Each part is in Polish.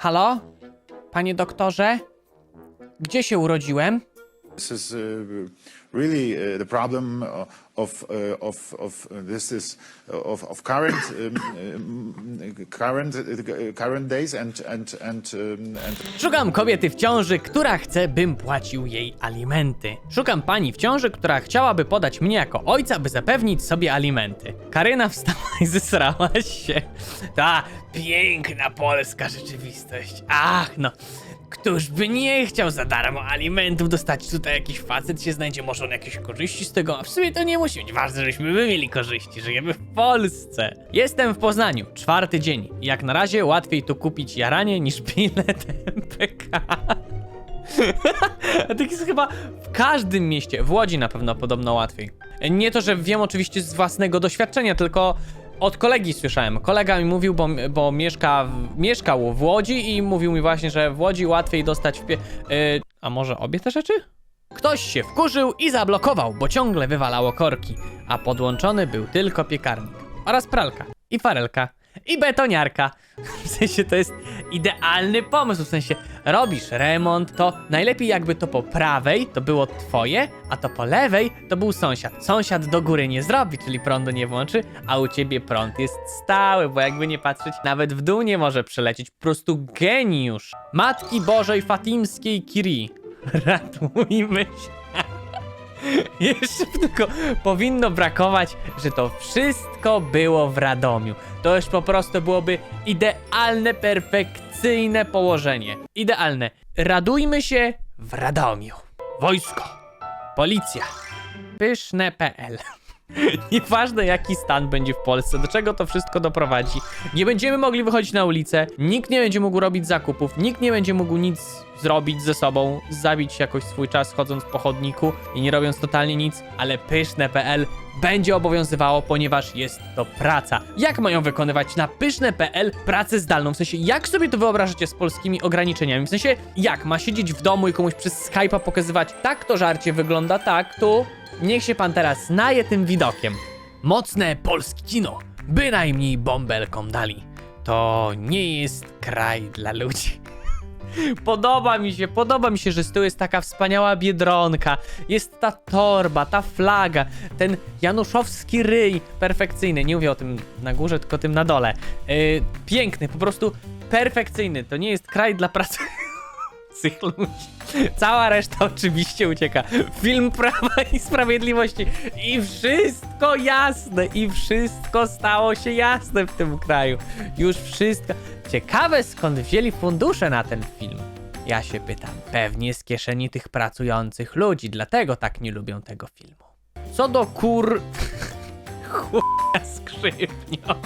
Halo? Panie doktorze? Gdzie się urodziłem? Uh, really uh, the problem of uh, of of uh, this is of of current um, um, current uh, current days and and and um, and Szukam kobiety w ciąży, która chce, bym płacił jej alimenty. Szukam pani w ciąży, która chciałaby podać mnie jako ojca, by zapewnić sobie alimenty. Karyna wstała i zesrałaś się. Ta piękna polska rzeczywistość. Ach, no. Któż by nie chciał za darmo alimentów dostać tutaj jakiś facet się znajdzie, może on jakieś korzyści z tego, a w sumie to nie musi być ważne, żebyśmy my mieli korzyści, żyjemy w Polsce. Jestem w Poznaniu, czwarty dzień. Jak na razie łatwiej tu kupić jaranie niż bilet MPK. Tak jest chyba w każdym mieście. W Łodzi na pewno podobno łatwiej. Nie to, że wiem oczywiście z własnego doświadczenia, tylko od kolegi słyszałem. Kolega mi mówił, bo, bo mieszka w, mieszkał w Łodzi i mówił mi właśnie, że w Łodzi łatwiej dostać w pie... Yy, a może obie te rzeczy? Ktoś się wkurzył i zablokował, bo ciągle wywalało korki, a podłączony był tylko piekarnik oraz pralka i farelka i betoniarka. W sensie to jest idealny pomysł, w sensie robisz remont, to najlepiej jakby to po prawej to było twoje, a to po lewej to był sąsiad. Sąsiad do góry nie zrobi, czyli prądu nie włączy, a u ciebie prąd jest stały, bo jakby nie patrzeć, nawet w dół nie może przelecieć. Po prostu geniusz. Matki Bożej Fatimskiej Kiri. Ratujmy się. Jeszcze tylko powinno brakować, że to wszystko było w Radomiu. To już po prostu byłoby idealne, perfekcyjne położenie. Idealne. Radujmy się w Radomiu. Wojsko, policja, pyszne.pl. Nieważne jaki stan będzie w Polsce, do czego to wszystko doprowadzi. Nie będziemy mogli wychodzić na ulicę, nikt nie będzie mógł robić zakupów, nikt nie będzie mógł nic zrobić ze sobą, zabić jakoś swój czas chodząc po chodniku i nie robiąc totalnie nic, ale pyszne.pl będzie obowiązywało, ponieważ jest to praca. Jak mają wykonywać na pyszne.pl pracę zdalną? W sensie, jak sobie to wyobrażacie z polskimi ograniczeniami? W sensie, jak ma siedzieć w domu i komuś przez Skype'a pokazywać, tak to żarcie wygląda, tak, tu, Niech się pan teraz naje tym widokiem. Mocne polskie kino, bynajmniej bąbelkom dali. To nie jest kraj dla ludzi. Podoba mi się, podoba mi się, że z tyłu jest taka wspaniała biedronka, jest ta torba, ta flaga, ten januszowski ryj, perfekcyjny. Nie mówię o tym na górze, tylko o tym na dole. Yy, piękny, po prostu perfekcyjny. To nie jest kraj dla pracy. tych ludzi. Cała reszta oczywiście ucieka. Film Prawa i Sprawiedliwości. I wszystko jasne. I wszystko stało się jasne w tym kraju. Już wszystko. Ciekawe skąd wzięli fundusze na ten film. Ja się pytam. Pewnie z kieszeni tych pracujących ludzi. Dlatego tak nie lubią tego filmu. Co do kur... Chuja skrzypnio.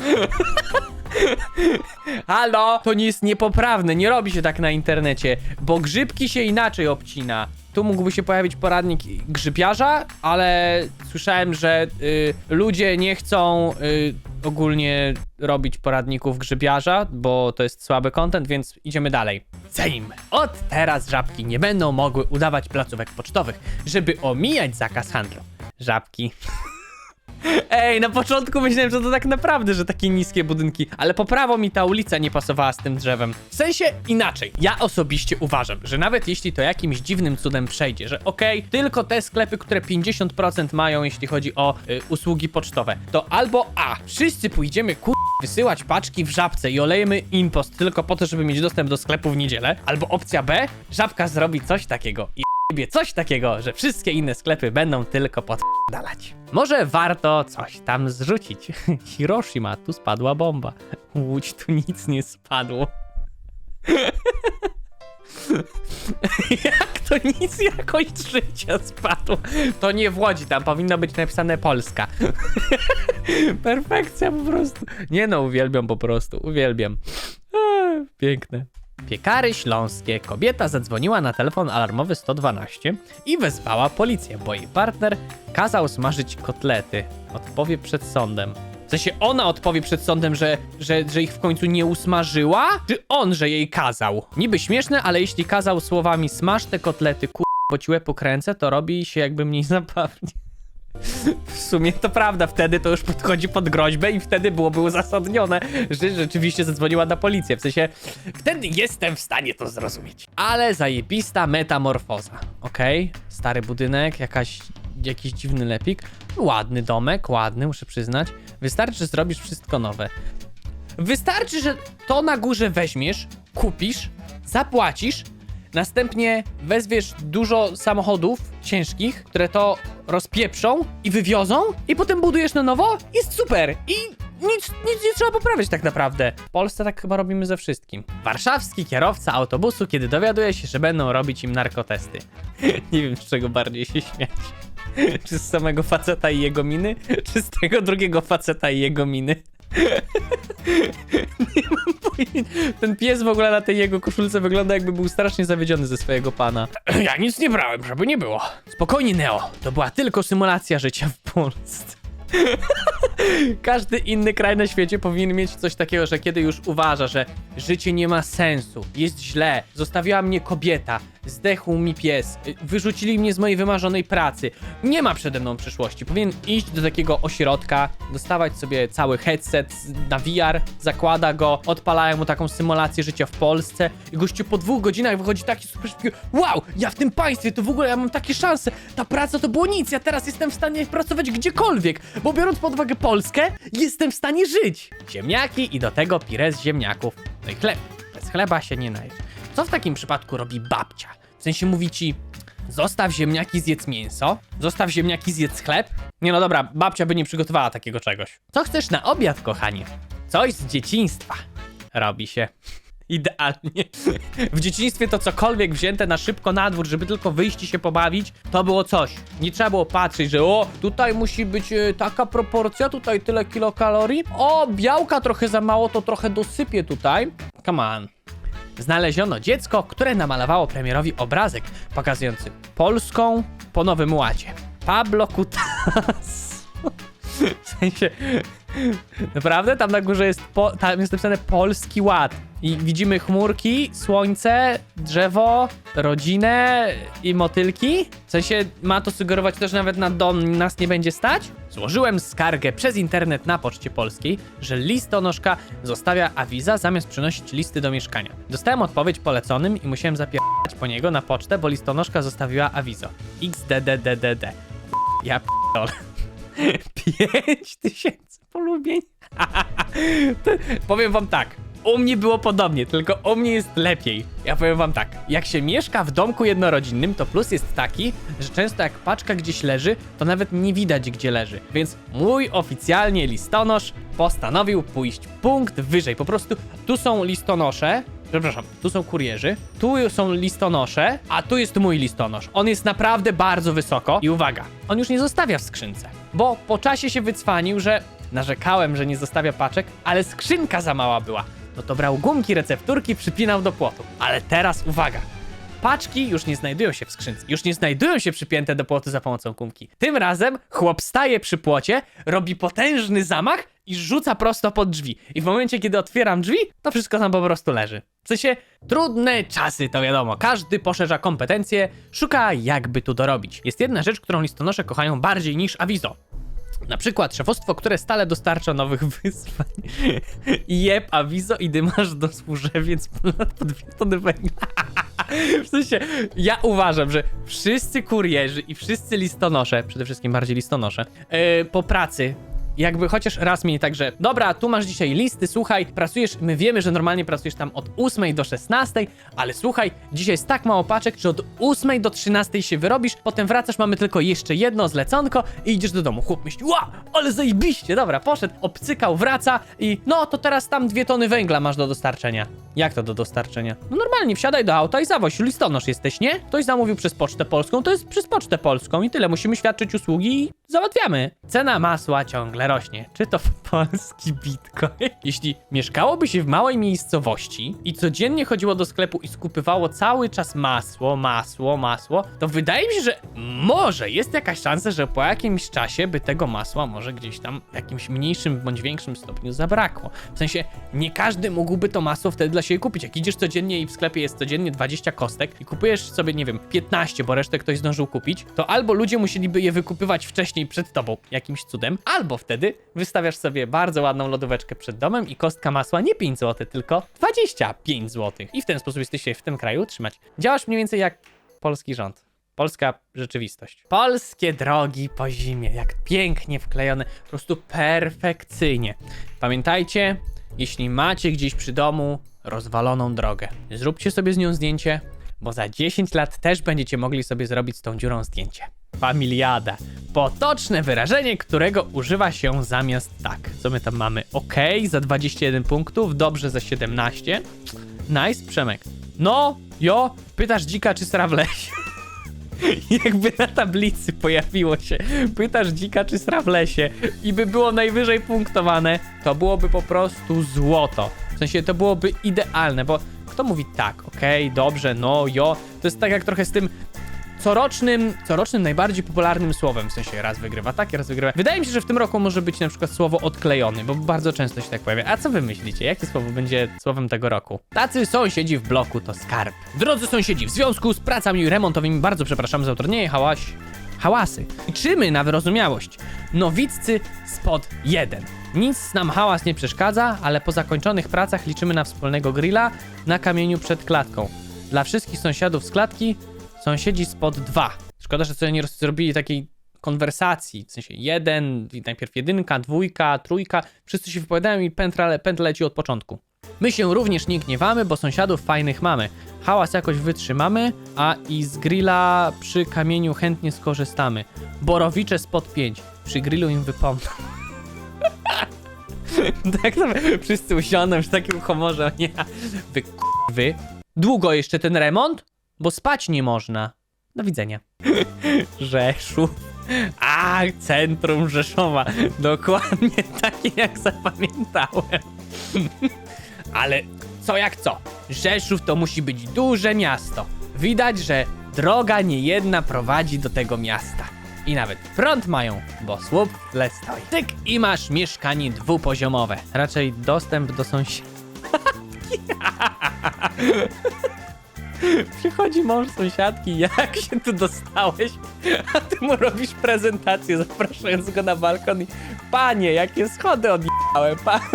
Halo? To nie jest niepoprawne, nie robi się tak na internecie, bo grzybki się inaczej obcina. Tu mógłby się pojawić poradnik grzybiarza, ale słyszałem, że y, ludzie nie chcą y, ogólnie robić poradników grzybiarza, bo to jest słaby content, więc idziemy dalej. Sejm. Od teraz żabki nie będą mogły udawać placówek pocztowych, żeby omijać zakaz handlu. Żabki. Ej, na początku myślałem, że to tak naprawdę, że takie niskie budynki, ale po prawo mi ta ulica nie pasowała z tym drzewem. W sensie inaczej. Ja osobiście uważam, że nawet jeśli to jakimś dziwnym cudem przejdzie, że okej, tylko te sklepy, które 50% mają, jeśli chodzi o y, usługi pocztowe, to albo A, wszyscy pójdziemy kur... wysyłać paczki w żabce i olejemy impost tylko po to, żeby mieć dostęp do sklepu w niedzielę, albo opcja B, żabka zrobi coś takiego i coś takiego, że wszystkie inne sklepy będą tylko podalać. Może warto coś tam zrzucić. Hiroshima, tu spadła bomba. Łódź, tu nic nie spadło. Jak to nic jakość życia spadło? To nie w Łodzi, tam powinno być napisane Polska. Perfekcja po prostu. Nie no, uwielbiam po prostu, uwielbiam. Piękne. Piekary śląskie. Kobieta zadzwoniła na telefon alarmowy 112 i wezwała policję, bo jej partner kazał smażyć kotlety. Odpowie przed sądem. W sensie ona odpowie przed sądem, że, że, że ich w końcu nie usmażyła? Czy on, że jej kazał? Niby śmieszne, ale jeśli kazał słowami smaż te kotlety, ku... bo ci łeb ukręcę, to robi się jakby mniej zabawnie. W sumie to prawda, wtedy to już podchodzi pod groźbę i wtedy byłoby uzasadnione, że rzeczywiście zadzwoniła na policję. W sensie, wtedy jestem w stanie to zrozumieć. Ale zajebista metamorfoza, okej? Stary budynek, jakaś, jakiś dziwny lepik. Ładny domek, ładny, muszę przyznać. Wystarczy, że zrobisz wszystko nowe. Wystarczy, że to na górze weźmiesz, kupisz, zapłacisz, następnie wezwiesz dużo samochodów ciężkich, które to rozpieprzą i wywiozą, i potem budujesz na nowo. Jest super! I nic, nic nie trzeba poprawiać tak naprawdę. W Polsce tak chyba robimy ze wszystkim. Warszawski kierowca autobusu, kiedy dowiaduje się, że będą robić im narkotesty. nie wiem, z czego bardziej się śmiać. Czy z samego faceta i jego miny, czy z tego drugiego faceta i jego miny? Nie mam pojęcia. Ten pies w ogóle na tej jego koszulce wygląda jakby był strasznie zawiedziony ze swojego pana. Ja nic nie brałem, żeby nie było. Spokojnie, Neo. To była tylko symulacja życia w Polsce. Każdy inny kraj na świecie powinien mieć coś takiego, że kiedy już uważa, że życie nie ma sensu, jest źle, zostawiła mnie kobieta, zdechł mi pies, y, wyrzucili mnie z mojej wymarzonej pracy, nie ma przede mną przyszłości. Powinien iść do takiego ośrodka, dostawać sobie cały headset na VR, zakłada go, odpalają mu taką symulację życia w Polsce i gościu po dwóch godzinach wychodzi taki super szybki, wow, ja w tym państwie, to w ogóle ja mam takie szanse, ta praca to było nic, ja teraz jestem w stanie pracować gdziekolwiek, bo biorąc pod uwagę Polskę, jestem w stanie żyć. Ziemniaki i do tego pire z ziemniaków. No i chleb. Bez chleba się nie najesz. Co w takim przypadku robi babcia? W sensie mówi ci, zostaw ziemniaki, zjedz mięso, zostaw ziemniaki, zjedz chleb? Nie no dobra, babcia by nie przygotowała takiego czegoś. Co chcesz na obiad, kochanie? Coś z dzieciństwa. Robi się. Idealnie. W dzieciństwie to cokolwiek wzięte na szybko na dwór, żeby tylko wyjść i się pobawić, to było coś. Nie trzeba było patrzeć, że o, tutaj musi być e, taka proporcja, tutaj tyle kilokalorii. O, białka trochę za mało, to trochę dosypię tutaj. Come on. Znaleziono dziecko, które namalowało premierowi obrazek pokazujący Polską po Nowym Ładzie. Pablo Kutas. W sensie, naprawdę tam na górze jest, po, tam jest napisane Polski Ład. I widzimy chmurki, słońce, drzewo, rodzinę i motylki. W sensie ma to sugerować też, nawet na dom nas nie będzie stać. Złożyłem skargę przez internet na Poczcie Polskiej, że listonoszka zostawia awiza zamiast przynosić listy do mieszkania. Dostałem odpowiedź poleconym i musiałem zapierdać po niego na pocztę, bo listonoszka zostawiła awizo. XDDDDD. Ja p***dolę. 5 tysięcy polubień. Powiem wam tak. U mnie było podobnie, tylko u mnie jest lepiej. Ja powiem wam tak. Jak się mieszka w domku jednorodzinnym, to plus jest taki, że często jak paczka gdzieś leży, to nawet nie widać gdzie leży. Więc mój oficjalnie listonosz postanowił pójść punkt wyżej. Po prostu tu są listonosze, Przepraszam, tu są kurierzy, tu są listonosze, a tu jest mój listonosz. On jest naprawdę bardzo wysoko i uwaga, on już nie zostawia w skrzynce, bo po czasie się wycwanił, że narzekałem, że nie zostawia paczek, ale skrzynka za mała była. No to brał gumki, recepturki, przypinał do płotu. Ale teraz uwaga, Paczki już nie znajdują się w skrzynce, już nie znajdują się przypięte do płotu za pomocą gumki. Tym razem chłop staje przy płocie, robi potężny zamach i rzuca prosto pod drzwi. I w momencie, kiedy otwieram drzwi, to wszystko tam po prostu leży. W sensie, trudne czasy, to wiadomo. Każdy poszerza kompetencje, szuka jakby tu dorobić. Jest jedna rzecz, którą listonosze kochają bardziej niż awizo. Na przykład szefostwo, które stale dostarcza nowych wyzwań. Jeb, awizo i dymasz do służewiec po dwie tony węgla. W sensie, ja uważam, że wszyscy kurierzy i wszyscy listonosze, przede wszystkim bardziej listonosze, yy, po pracy jakby chociaż raz mieli tak, że dobra, tu masz dzisiaj listy, słuchaj, pracujesz, my wiemy, że normalnie pracujesz tam od 8 do 16, ale słuchaj, dzisiaj jest tak mało paczek, że od 8 do 13 się wyrobisz, potem wracasz, mamy tylko jeszcze jedno zleconko i idziesz do domu. Chłop myśli, ła, ale zajebiście, dobra, poszedł, obcykał, wraca i no, to teraz tam dwie tony węgla masz do dostarczenia. Jak to do dostarczenia? No normalnie, wsiadaj do auta i zawoź, listonosz jesteś, nie? Ktoś zamówił przez Pocztę Polską, to jest przez Pocztę Polską i tyle, musimy świadczyć usługi i załatwiamy. Cena masła ciągle rośnie. Czy to polski bitcoin? Jeśli mieszkałoby się w małej miejscowości i codziennie chodziło do sklepu i skupywało cały czas masło, masło, masło, to wydaje mi się, że może jest jakaś szansa, że po jakimś czasie by tego masła może gdzieś tam w jakimś mniejszym bądź większym stopniu zabrakło. W sensie nie każdy mógłby to masło wtedy dla siebie kupić. Jak idziesz codziennie i w sklepie jest codziennie 20 kostek i kupujesz sobie, nie wiem, 15, bo resztę ktoś zdążył kupić, to albo ludzie musieliby je wykupywać wcześniej przed tobą jakimś cudem, albo wtedy wystawiasz sobie bardzo ładną lodóweczkę przed domem i kostka masła nie 5 zł, tylko 25 zł. I w ten sposób jesteś się w tym kraju utrzymać. Działasz mniej więcej jak polski rząd. Polska rzeczywistość. Polskie drogi po zimie, jak pięknie wklejone, po prostu perfekcyjnie. Pamiętajcie, jeśli macie gdzieś przy domu rozwaloną drogę, zróbcie sobie z nią zdjęcie, bo za 10 lat też będziecie mogli sobie zrobić z tą dziurą zdjęcie. Familiada. Potoczne wyrażenie, którego używa się zamiast tak. Co my tam mamy? OK za 21 punktów, dobrze za 17. Nice, Przemek. No, jo, pytasz dzika czy sra w lesie. Jakby na tablicy pojawiło się, pytasz dzika czy sra w lesie i by było najwyżej punktowane, to byłoby po prostu złoto. W sensie to byłoby idealne, bo kto mówi tak, okej, dobrze, no, jo, to jest tak jak trochę z tym corocznym, corocznym najbardziej popularnym słowem, w sensie raz wygrywa tak, raz wygrywa. Wydaje mi się, że w tym roku może być na przykład słowo odklejony, bo bardzo często się tak pojawia. A co wy myślicie? Jakie słowo będzie słowem tego roku? Tacy sąsiedzi w bloku to skarb. Drodzy sąsiedzi, w związku z pracami remontowymi bardzo przepraszam za utrudnienie hałaś... hałasy. Liczymy na wyrozumiałość. Nowiccy spod 1. Nic nam hałas nie przeszkadza, ale po zakończonych pracach liczymy na wspólnego grilla na kamieniu przed klatką. Dla wszystkich sąsiadów z klatki Sąsiedzi spod 2. Szkoda, że sobie nie zrobili takiej konwersacji, w sensie jeden, najpierw jedynka, dwójka, trójka, wszyscy się wypowiadają i pętla, pętla leci od początku. My się również nie gniewamy, bo sąsiadów fajnych mamy. Hałas jakoś wytrzymamy, a i z grilla przy kamieniu chętnie skorzystamy. Borowicze spod 5. Przy grillu im wypomnę. tak to wszyscy usiądą w takim humorze, nie, wy wy. Długo jeszcze ten remont? Bo spać nie można. Do widzenia. Rzeszów. A, centrum Rzeszowa. Dokładnie takie jak zapamiętałem. Ale co jak co? Rzeszów to musi być duże miasto. Widać, że droga niejedna prowadzi do tego miasta. I nawet prąd mają, bo słup w stoi. Tyk i masz mieszkanie dwupoziomowe. Raczej dostęp do sąsiadów. Przychodzi mąż sąsiadki, jak się tu dostałeś? A ty mu robisz prezentację, zapraszając go na balkon i panie, jakie schody odjechałem, pa...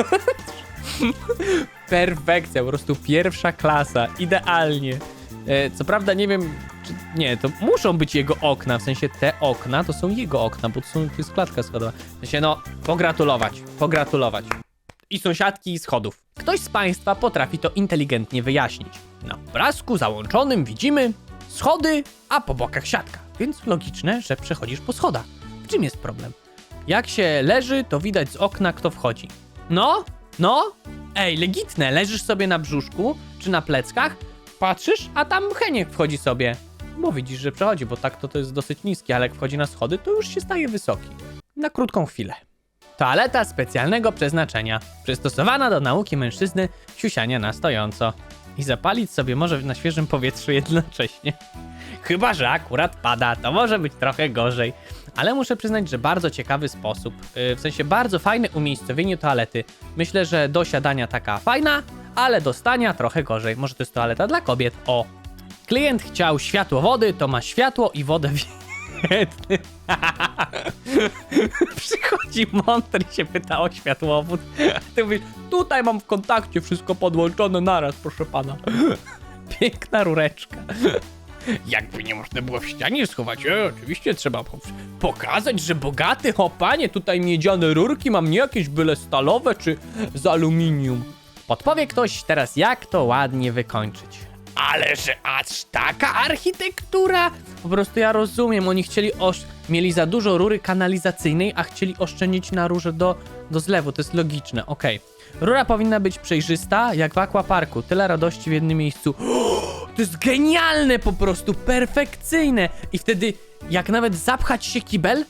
Perfekcja, po prostu pierwsza klasa, idealnie. E, co prawda nie wiem, czy... Nie, to muszą być jego okna, w sensie te okna to są jego okna, bo to, są, to jest klatka schodowa. W sensie, no, pogratulować, pogratulować i sąsiadki i schodów. Ktoś z Państwa potrafi to inteligentnie wyjaśnić. Na obrazku załączonym widzimy schody, a po bokach siatka, więc logiczne, że przechodzisz po schodach. W czym jest problem? Jak się leży, to widać z okna, kto wchodzi. No, no, ej, legitne, leżysz sobie na brzuszku czy na pleckach, patrzysz, a tam Heniek wchodzi sobie. Bo widzisz, że przechodzi, bo tak to, to jest dosyć niskie, ale jak wchodzi na schody, to już się staje wysoki. Na krótką chwilę. Toaleta specjalnego przeznaczenia, przystosowana do nauki mężczyzny siusiania na stojąco. I zapalić sobie może na świeżym powietrzu jednocześnie. Chyba, że akurat pada, to może być trochę gorzej. Ale muszę przyznać, że bardzo ciekawy sposób, yy, w sensie bardzo fajne umiejscowienie toalety. Myślę, że do siadania taka fajna, ale do stania trochę gorzej. Może to jest toaleta dla kobiet. O! Klient chciał światło wody, to ma światło i wodę w Przychodzi mądry i się pyta o światłowód. Ty mówisz, tutaj mam w kontakcie wszystko podłączone naraz, proszę pana. Piękna rureczka. Jakby nie można było w ścianie schować, e, oczywiście trzeba po- pokazać, że bogaty, o panie, tutaj miedziane rurki, mam nie jakieś byle stalowe czy z aluminium. Podpowie ktoś teraz, jak to ładnie wykończyć. Ale że aż taka architektura! Po prostu ja rozumiem, oni chcieli osz... mieli za dużo rury kanalizacyjnej, a chcieli oszczędzić na rurze do, do zlewu, to jest logiczne, okej. Rura powinna być przejrzysta, jak w aquaparku, tyle radości w jednym miejscu. To jest genialne po prostu, perfekcyjne! I wtedy, jak nawet zapchać się kibel,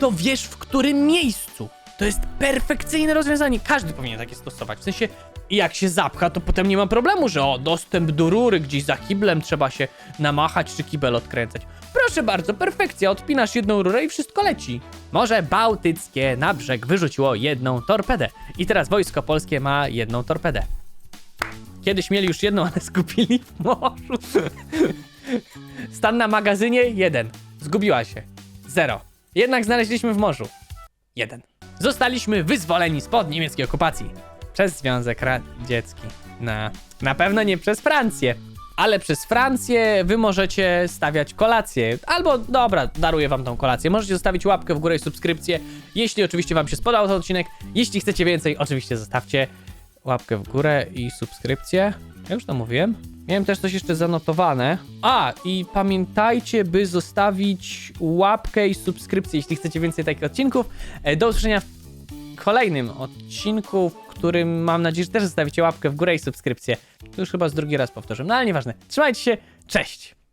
to wiesz w którym miejscu. To jest perfekcyjne rozwiązanie. Każdy powinien takie stosować. W sensie, jak się zapcha, to potem nie ma problemu, że o, dostęp do rury gdzieś za kiblem trzeba się namachać czy kibel odkręcać. Proszę bardzo, perfekcja. Odpinasz jedną rurę i wszystko leci. Morze Bałtyckie na brzeg wyrzuciło jedną torpedę. I teraz wojsko polskie ma jedną torpedę. Kiedyś mieli już jedną, ale skupili w morzu. Stan na magazynie jeden. Zgubiła się. Zero. Jednak znaleźliśmy w morzu. Jeden. Zostaliśmy wyzwoleni spod niemieckiej okupacji. Przez Związek Radziecki. Na, na pewno nie przez Francję. Ale przez Francję wy możecie stawiać kolację. Albo, dobra, daruję wam tą kolację. Możecie zostawić łapkę w górę i subskrypcję. Jeśli oczywiście wam się spodobał ten odcinek. Jeśli chcecie więcej, oczywiście zostawcie łapkę w górę i subskrypcję. Ja już to mówiłem. Miałem też coś jeszcze zanotowane. A, i pamiętajcie, by zostawić łapkę i subskrypcję, jeśli chcecie więcej takich odcinków. E, Do usłyszenia w kolejnym odcinku, w którym mam nadzieję, że też zostawicie łapkę w górę i subskrypcję. To już chyba z drugi raz powtórzę, no ale nieważne. Trzymajcie się, cześć!